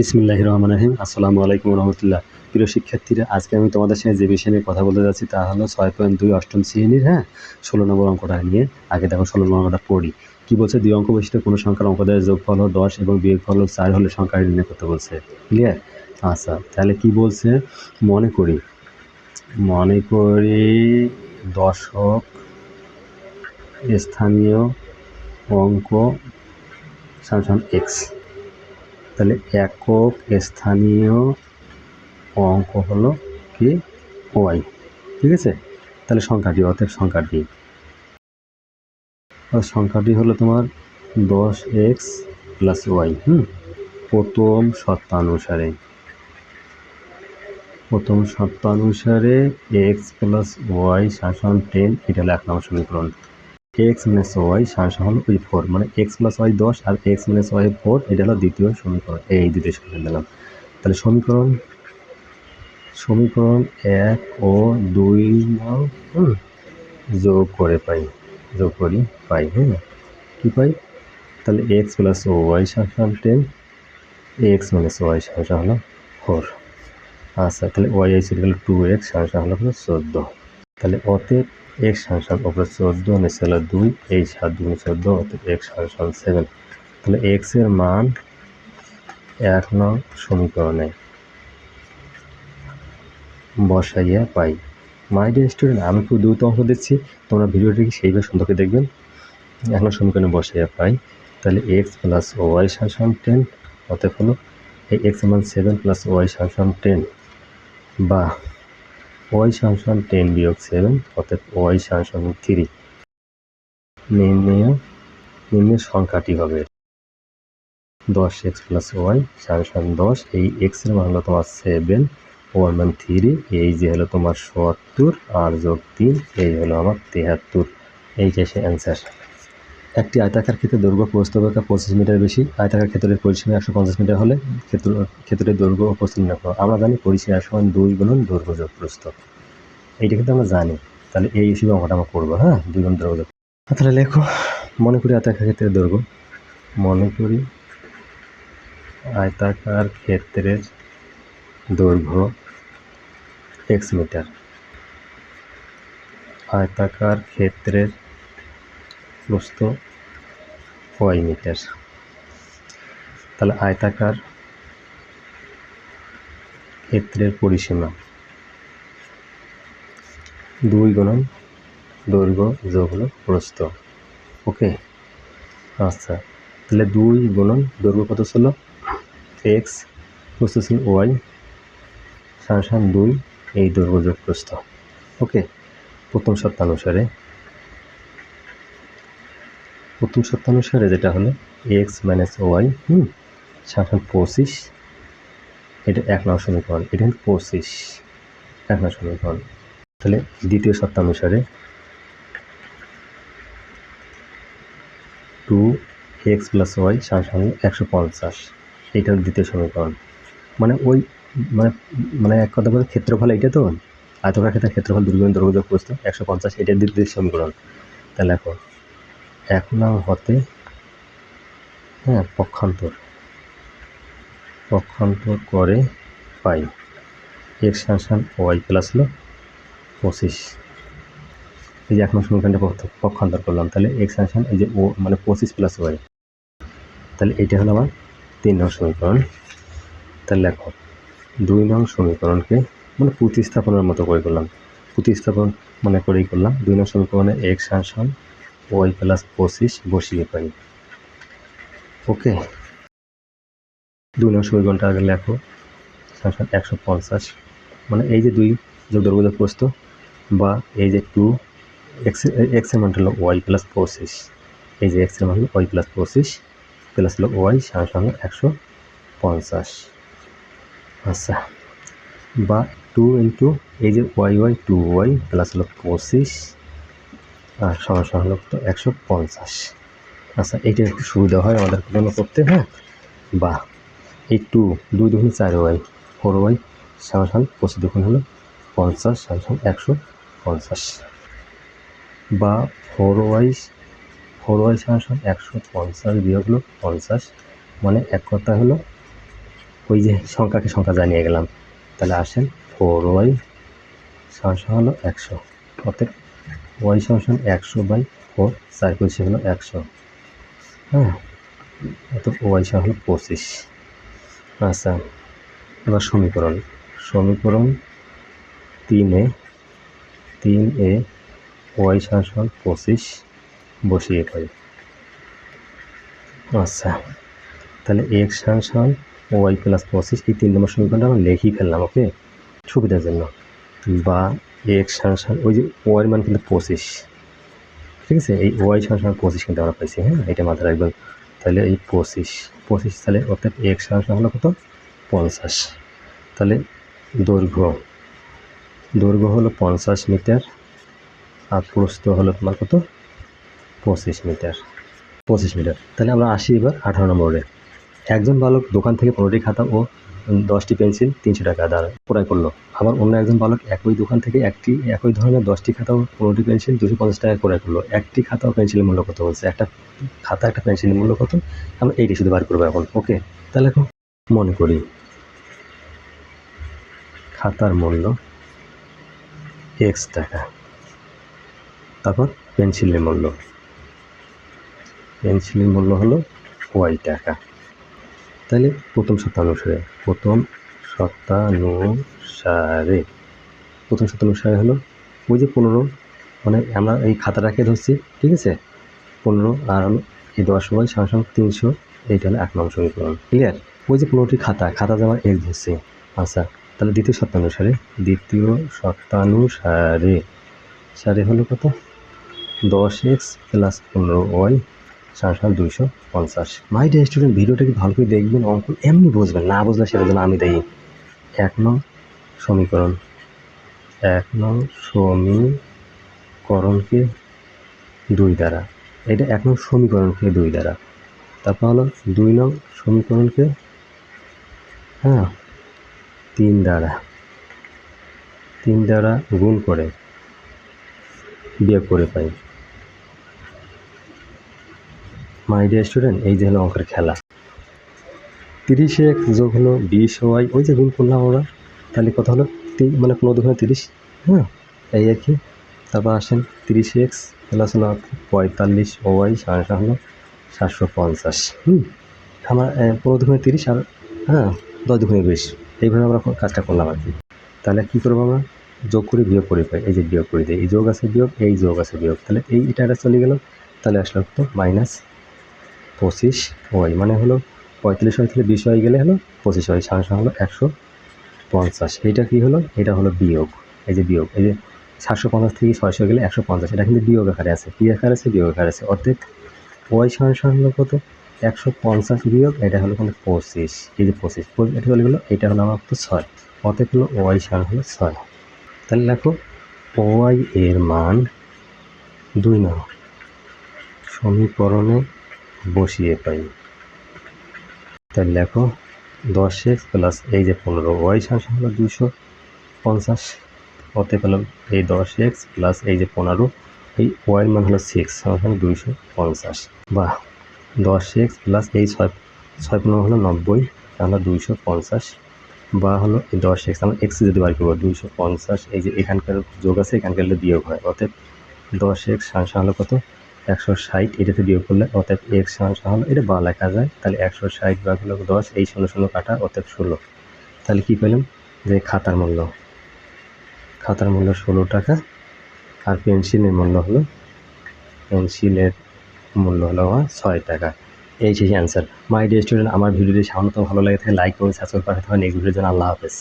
বিসমিল্লাহ রহমান রহিম আসসালামু আলাইকুম রহমতুল্লাহ প্রিয় শিক্ষার্থীরা, আজকে আমি তোমাদের সাথে যে বিষয় নিয়ে কথা বলতে যাচ্ছি তা হলো ছয় পয়েন্ট দুই অষ্টম শ্রেণির হ্যাঁ? ষোলো নম্বর অঙ্কটা নিয়ে। আগে দেখো ষোলো নম্বর অঙ্কটা পড়ি। কি বলছে? দুই অঙ্ক বিশিষ্ট কোনো সংখ্যার অঙ্ক দেয় যোগফল হলো দশ এবং বিয়োগফল হলো চার হলে সংখ্যা নির্ণয় করতে বলছে। ক্লিয়ার আচ্ছা তাহলে কি বলছে? মনে করি মনে করি দশক স্থানীয় অঙ্ক সামসাম এক্স। তাহলে একক স্থানীয় অঙ্ক হলো কি? ওয়াই। ঠিক আছে? তাহলে সংখ্যাটি অর্থাৎ সংখ্যাটি সংখ্যাটি হলো তোমার দশ এক্স প্লাস ওয়াই, হুম? প্রথম সত্তানুসারে। প্রথম সত্তানুসারে এক্স প্লাস ওয়াই শাসন টেন, এটা হলো এক নম্বর সমীকরণ। এক্স মাইনাস ওয়াই শাসন হলো ওই ফোর মানে এক্স প্লাস ওয়াই দশ আর এক্স মাইনাস ওয়াই ফোর এটা হলো দ্বিতীয় সমীকরণ। এই দ্বিতীয় সমীকরণ দিলাম। তাহলে সমীকরণ সমীকরণ এক ও দুই যোগ করে পাই, যোগ করি, পাই হ্যাঁ কী পাই? তাহলে এক্স প্লাস ও ওয়াই শাসন টেন এক্স মাইনাস ওয়াই শাসন হলো ফোর আচ্ছা তাহলে ওয়াই গেল টু এক্স শাসন হলো হলো চোদ্দ। তাহলে অতএব এক্স শাসন ওপরে চোদ্দ নিচে হলো দুই, এই সাত দুই চোদ্দ অতএব এক্স শাসন সেভেন তাহলে এক্সের মান এক নং সমীকরণে বসাইয়া পাই। মাই ডিয়ার স্টুডেন্ট আমি খুব দ্রুত অংশ দিচ্ছি। তোমরা ভিডিওটিকে সেইভাবে সুন্দর করে দেখবেন? এখন সমীকরণে বসাইয়া পাই। তাহলে এক্স প্লাস ওয়াই শাসন টেন অতএব হলো এই এক্স মান সেভেন প্লাস ওয়াই শাসন টেন বা ওয়াই শাসন টেন বিয়োগ সেভেন অর্থাৎ ওয়াই শাসন থ্রি। নির্ণয় নির্ণয় সংখ্যাটি হবে দশ এক্স প্লাস ওয়াই শাসন দশ, এই এক্সের মান হলো তোমার সেভেন, ওয়ান মান থ্রি, এই যে হলো তোমার সত্তর, আর যোগ তিন, এই হলো আমার তেহাত্তর। এইটা সে অ্যান্সার একটি আয়তাকার ক্ষেত্রে দৈর্ঘ্য প্রস্তবকা পঁচিশ মিটার বেশি, আয়তাকার ক্ষেত্রের পরিসীমা একশো পঞ্চাশ মিটার হলে ক্ষেত্র ক্ষেত্রের দৈর্ঘ্য প্রস্তুত নির্ণয় করো। আমরা জানি পরিসীমা সমান দুই গুণন দৈর্ঘ্য যোগ এইটা কিন্তু আমরা জানি। তাহলে এই হিসেবে আমরা করব হ্যাঁ? দুই গুণ দৈর্ঘ্য যোগ তাহলে লেখো মনে করি আয়তাকার ক্ষেত্রের দৈর্ঘ্য মনে করি আয়তাকার ক্ষেত্রের দৈর্ঘ্য এক্স মিটার। আয়তাকার ক্ষেত্রের প্রস্থ ওয়াই মিটার। তাহলে আয়তাকার ক্ষেত্রের পরিসীমা। দুই গুণন দৈর্ঘ্য যোগ হলো প্রস্থ। ওকে? আচ্ছা তাহলে দুই গুণন দৈর্ঘ্য কত ছিল? এক্স প্রস্থ ছিল ওয়াই সান দুই, এই দৈর্ঘ্য যোগ প্রস্থ। ওকে? প্রথম সত্যানুসারে প্রথম সত্যানুসারে যেটা হলো এক্স মাইনাস ওয়াই হুম সাধারণ পঁচিশ, এটা এক নং সমীকরণ, এটা কিন্তু পঁচিশ, এক নং সমীকরণ। তাহলে দ্বিতীয় সত্যানুসারে টু এক্স প্লাস ওয়াই সাধারণ একশো পঞ্চাশ এইটা হলো দ্বিতীয় সমীকরণ। মানে ওই মানে মানে এক কথা বলে ক্ষেত্রফল এটা তো? আয়তকার ক্ষেত্রে ক্ষেত্রফল দুর্গুণ দৈর্ঘ্য প্রস্থ একশো পঞ্চাশ, এটা দ্বিতীয় সমীকরণ। তাহলে দেখো এক নং হতে হ্যাঁ পক্ষান্তর। পক্ষান্তর করে পাই। এক্স সানসান ওয়াই প্লাস হলো পঁচিশ। এই যে এক নং সমীকরণটা পক্ষ- পক্ষান্তর করলাম, তাহলে এক্স সানসান এই যে ও মানে পঁচিশ প্লাস ওয়াই, তাহলে এইটা হলো আমার তিন নং সমীকরণ। তাহলে লেখো, দুই নং সমীকরণকে মানে প্রতিস্থাপনের মতো করে করলাম। প্রতিস্থাপন মানে করেই করলাম। দুই নং সমীকরণে এক্স সানসান ওয়াই প্লাস পঁচিশ বসিয়ে পাই। ওকে? দুই নং সমীকরণটা আগে লেখো। সানসান একশো পঞ্চাশ। মানে এই যে দুই যোগ প্রস্থ বা এই যে টু এক্স এক্সের মান হলো ওয়াই প্লাস পঁচিশ। এই যে এক্সের মান হলো ওয়াই প্লাস পঁচিশ, প্লাস হলো ওয়াই হলো একশো পঞ্চাশ। আচ্ছা বা টু ইন্টু এই যে Y Y two Y plus হলো পঁচিশ আর সমস্যা হলো তো একশো পঞ্চাশ। আচ্ছা এইটা একটু সুবিধা হয় আমাদের জন্য করতে হ্যাঁ? বা এই টু দুই চার ওয়াই, ফোর ওয়াই, সামসান পঁচিশ দুগুণ হলো পঞ্চাশ, সামসান একশো পঞ্চাশ। বা ফোর ওয়াই ফোর ওয়াই, সামসান একশো পঞ্চাশ বিয়োগ হলো পঞ্চাশ মানে এক কথা হলো ওই যে সংখ্যাকে সংখ্যা জানিয়ে গেলাম। তাহলে আসেন, ফোর ওয়াই সমান হলো একশো অর্থাৎ ওয়াই সমান একশো বাই ফোর চার পঁচিশে হলো একশো। হ্যাঁ অর্থাৎ ওয়াই সমান হলো পঁচিশ। আচ্ছা এবার সমীকরণ। সমীকরণ তিনে, তিন এ ওয়াই সমান পঁচিশ বসিয়ে পাই আচ্ছা তাহলে এক্স সমান ওয়াই প্লাস পঁচিশ, এই তিন নম্বর সমীকরণটা আমরা লিখেই ফেললাম, ওকে? সুবিধার জন্য। বা এক্স সমান ওই যে ওয়াইয়ের মান কিন্তু পঁচিশ। ঠিক আছে? এই ওয়াই সমান পঁচিশ কিন্তু আমরা পাইছি হ্যাঁ? এটা মাথায় রাখবেন। তাহলে এই পঁচিশ পঁচিশ তাহলে অর্থাৎ এক্স সমান হলো কত? পঞ্চাশ। তাহলে দৈর্ঘ্য দৈর্ঘ্য হলো পঞ্চাশ মিটার, আর প্রস্থ হলো তোমার কত? পঁচিশ মিটার পঁচিশ মিটার। তাহলে আমরা আসি এবার আঠারো নম্বরে। একজন বালক দোকান থেকে পনেরোটি খাতা ও দশটি পেন্সিল তিনশো টাকা দ্বারা ক্রয় করল। আবার অন্য একজন বালক একই দোকান থেকে একটি, একই ধরনের দশটি খাতা ও পনেরোটি পেন্সিল দুশো পঞ্চাশ টাকা ক্রয় করল। একটি খাতা ও পেন্সিলের মূল্য কত বলছে? একটা খাতা, একটা পেন্সিলের মূল্য কত? আমরা এইটি শুধু বার করব এখন। ওকে, তাহলে এখন মনে করি। খাতার মূল্য এক্স টাকা। তারপর পেন্সিলের মূল্য। পেন্সিলের মূল্য হলো ওয়াই টাকা। তাহলে প্রথম শতানুসারে প্রথম শতানুসারে প্রথম শতানুসারে হলো ওই যে পনেরো মানে আমরা এই খাতাটাকে ধরছি, ঠিক আছে? পনেরো আর এই দশ সঙ্গে সঙ্গে তিনশো, এইটা হলো এক নম্বর সমীকরণ। ক্লিয়ার ওই যে পনেরোটি খাতা খাতা আমার এক্স ধরছি। আচ্ছা তাহলে দ্বিতীয় শতানুসারে দ্বিতীয় শতানুসারে সারে হলো কত? দশ এক্স প্লাস পনেরো ওয়াই সাড়ে দুইশো পঞ্চাশ। মাই ডিয়ার স্টুডেন্ট ভিডিওটাকে ভালো করে দেখবেন অঙ্ক এমনি বুঝবেন, না বুঝলে সেটার জন্য আমি দেই। এক নং সমীকরণ। এক নং সমীকরণকে দুই দ্বারা। এটা এক নং সমীকরণকে দুই দ্বারা। তারপর হলো দুই নং সমীকরণকে হ্যাঁ তিন দ্বারা। তিন দ্বারা গুণ করে, বিয়োগ করে পাই। মাই ডিয়ার স্টুডেন্ট এই যে হলো অঙ্কের খেলা। তিরিশে এক যোগ হলো বিশ ওয়াই, ওই যে গুণ করলাম আমরা। তাহলে কথা হলো? মানে পনেরো দুগুণে তিরিশ হ্যাঁ? এই আর কি তারপর আসেন তিরিশে এক্স প্লাস হলো পঁয়তাল্লিশ ওয়াই, সাড়ে হলো সাতশো পঞ্চাশ, হুম? আমার পনেরো দুগুণে তিরিশ আর হ্যাঁ দশ দুগুণে বিশ। এইভাবে আমরা কাজটা করলাম আর কি। তাহলে কী করব আমরা? যোগ করে বিয়োগ করে পাই। এই যে বিয়োগ করে দিই। এই যোগ আছে বিয়োগ, এই যোগ আছে বিয়োগ। তাহলে এই এটা চলে গেল। তাহলে আসলো মাইনাস পঁচিশ ওয়াই মানে হলো পঁয়তাল্লিশ ওয়াই থেকে বিশ ওয়াই গেলে হলো পঁচিশ ওয়াই, সাড়ে হলো একশো পঞ্চাশ। এটা কী হলো? এটা হলো বিয়োগ। এই যে বিয়োগ, এই যে সাতশো পঞ্চাশ থেকে ছয়শো গেলে একশো পঞ্চাশ, এটা কিন্তু বিয়োগ আকারে আছে। কী আকারে আছে? বিয়োগ আকারে আছে। অর্ধেক ওয়াই সাড়ে হলো কত? একশো পঞ্চাশ বিয়োগ, এটা হলো কিন্তু পঁচিশ। এই যে পঁচিশ এটা চলে গেলো এটা হলো আমার তো ছয়। অর্ধেক হলো ওয়াই সাড়ে হলো ছয়। তাহলে দেখো ওয়াই এর মান দুই নম্বর সমীকরণে বসিয়ে পাই। তাহলে লেখো দশ এক্স প্লাস এই যে পনেরো ওয়াই সাংসা হলো দুশো পঞ্চাশ। অতএব হলো এই দশ এক্স প্লাস এই যে পনেরো, এই ওয়াইয়ের মান হলো সিক্স সমান দুইশো পঞ্চাশ। বা দশ এক্স প্লাস এই ছয় ছয় পনেরো হলো নব্বই, তাহলে দুইশো পঞ্চাশ। বা হলো এই দশ এক্স আমরা এক্স যদি বার করব, দুইশো পঞ্চাশ, এই যে এখানকার যোগ আছে, এখানকার বিয়োগ হয়, অতএব দশ এক্স সাংসা হলো কত? একশো ষাট এটাতে বিয়োগ করলে অর্থাৎ এক্স হলো, এটা বা লেখা যায়, তাহলে একশো ষাট বা হলো দশ, এই ষোলো ষোলো কাটা অর্থাৎ ষোলো। তাহলে কী পেলাম? যে খাতার মূল্য। খাতার মূল্য ষোলো টাকা, আর পেন্সিলের মূল্য হলো, পেন্সিলের মূল্য হলো ছয় টাকা। এই সেই অ্যান্সার মাই ডিয়ার স্টুডেন্ট আমার ভিডিওটি সামান্য ভালো লাগে থাকে লাইক করুন সাবস্ক্রাইব করে নেক্সট ভিডিওর জন্য আল্লাহ হাফেজ।